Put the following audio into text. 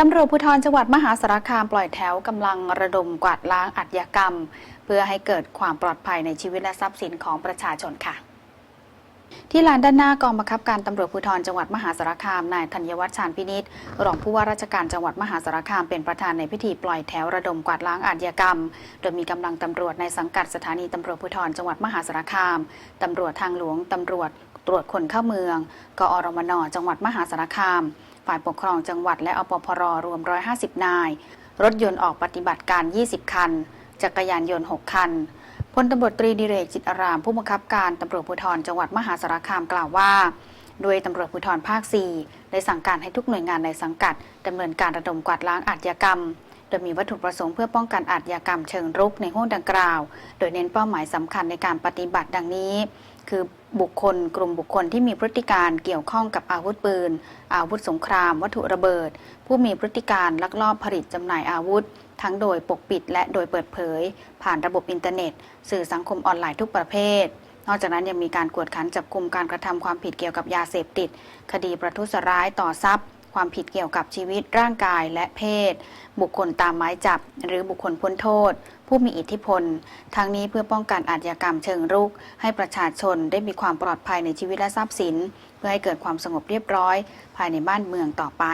ตำรวจภูธรจังหวัดมหาสารคามปล่อยแถวกำลังระดมกวาดล้างอาชญากรรม เพื่อให้เกิดความปลอดภัยในชีวิตและทรัพย์สินของประชาชนค่ะ ที่ลานด้านหน้ากองบังคับการตำรวจภูธรจังหวัดมหาสารคามนายธัญวัฒน์ชาญพินิษรองผู้ว่าราชการจังหวัดมหาสารคามเป็นประธานในพิธีปล่อยแถวระดมกวาดล้างอาชญากรรม โดยมีกำลังตำรวจในสังกัดสถานีตำรวจภูธรจังหวัดมหาสารคามตำรวจทางหลวงตำรวจตรวจคนเข้าเมือง กอรมนจังหวัดมหาสารคาม ฝ่ายปกครองจังหวัดและอปพรรวม 150 นาย รถยนต์ออกปฏิบัติการ 20 คัน จักรยานยนต์ 6 คันพลตำรวจตรีดิเรกจิตอาราม ผู้บังคับการตำรวจภูธรจังหวัดมหาสารคามกล่าวว่าโดยตำรวจภูธรภาค 4 ได้สั่งการให้ทุกหน่วยงานในสังกัดดำเนินการระดมกวาดล้างอาชญากรรม โดยมีวัตถุประสงค์เพื่อป้องกันอาชญากรรมเชิงรุกในห้วงดังกล่าว โดยเน้นเป้าหมายสำคัญในการปฏิบัติดังนี้ คือบุคคลกลุ่มบุคคลที่มีพฤติการเกี่ยวข้องกับอาวุธปืน อาวุธสงคราม วัตถุระเบิด ผู้มีพฤติการลักลอบผลิตจำหน่ายอาวุธ ทั้งโดยปกปิดและโดยเปิดเผย ผ่านระบบอินเทอร์เน็ต สื่อสังคมออนไลน์ทุกประเภท นอกจากนั้นยังมีการกวดขันจับกลุ่มการกระทำความผิดเกี่ยวกับยาเสพติด คดีประทุษร้ายต่อทรัพย์ ความผิดเกี่ยวกับชีวิตร่างกายและเพศ บุคคลตามหมายจับ หรือบุคคลพ้นโทษ ผู้มีอิทธิพล ทั้งนี้เพื่อป้องกันอาชญากรรมเชิงรุก ให้ประชาชนได้มีความปลอดภัยในชีวิตและทรัพย์สิน เพื่อให้เกิดความสงบเรียบร้อย ภายในบ้านเมืองต่อไป